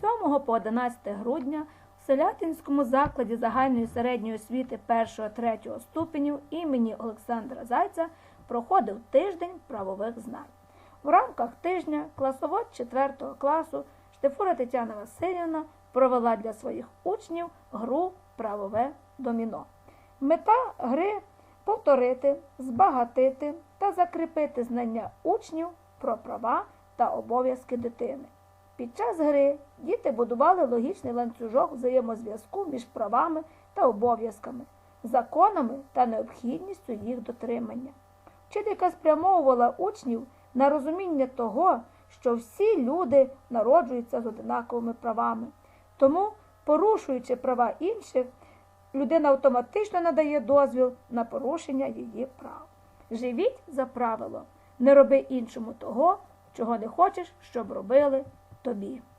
7 по 11 грудня в Селятинському закладі загальної середньої освіти 1-3 ступенів імені Олександра Зайця проходив тиждень правових знань. В рамках тижня класовод 4 класу Штефура Тетяна Васильівна провела для своїх учнів гру Правове доміно. Мета гри повторити, збагатити та закріпити знання учнів про права та обов'язки дитини. Під час гри діти будували логічний ланцюжок взаємозв'язку між правами та обов'язками, законами та необхідністю їх дотримання. Вчителька спрямовувала учнів на розуміння того, що всі люди народжуються з одинаковими правами. Тому, порушуючи права інших, людина автоматично надає дозвіл на порушення її прав. Живіть за правило, не роби іншому того, чого не хочеш, щоб робили vasectomia.